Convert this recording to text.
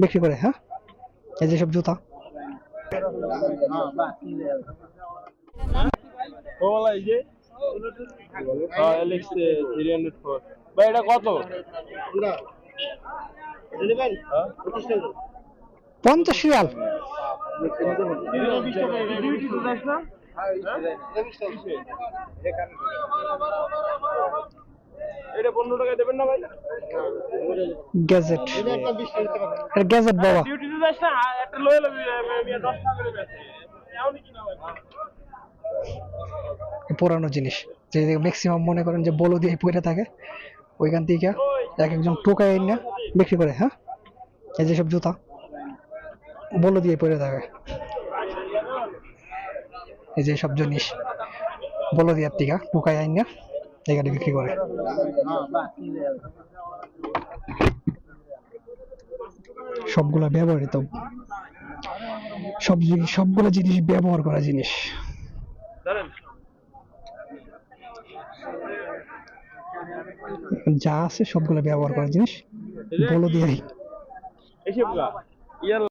বিক্রি করে হ্যাঁ? এই যেসব জুতা। ওলা এই যে। পনেরো টাকায় দেবেন না ভাই? গ্যাজেট। গ্যাজেট বাবা। ডিউটিতে যাস না একটা লয়ে লবি দশ টাকা করে বেচে। এমনই কিনা ভাই? পুরানো জিনিস। যে ম্যাক্সিমাম মনে করেন যে বলো দিয়ে পড়ে থাকে ওইখান থেকে এক একজন টোকায় এনে বিক্রি করে হ্যাঁ? এই যেসব জুতা বলো দিয়ে পড়ে থাকে। এই যে সব জিনিস বলো দিয়ে টিকা টোকায় আইনা এখানে বিক্রি করে। সবগুলা ব্যবহৃত। সব জিনিস সবগুলো জিনিস ব্যবহার করা জিনিস। যা আছে সবগুলো ব্যবহার করা জিনিস। বলো দিয়ে ইয়ার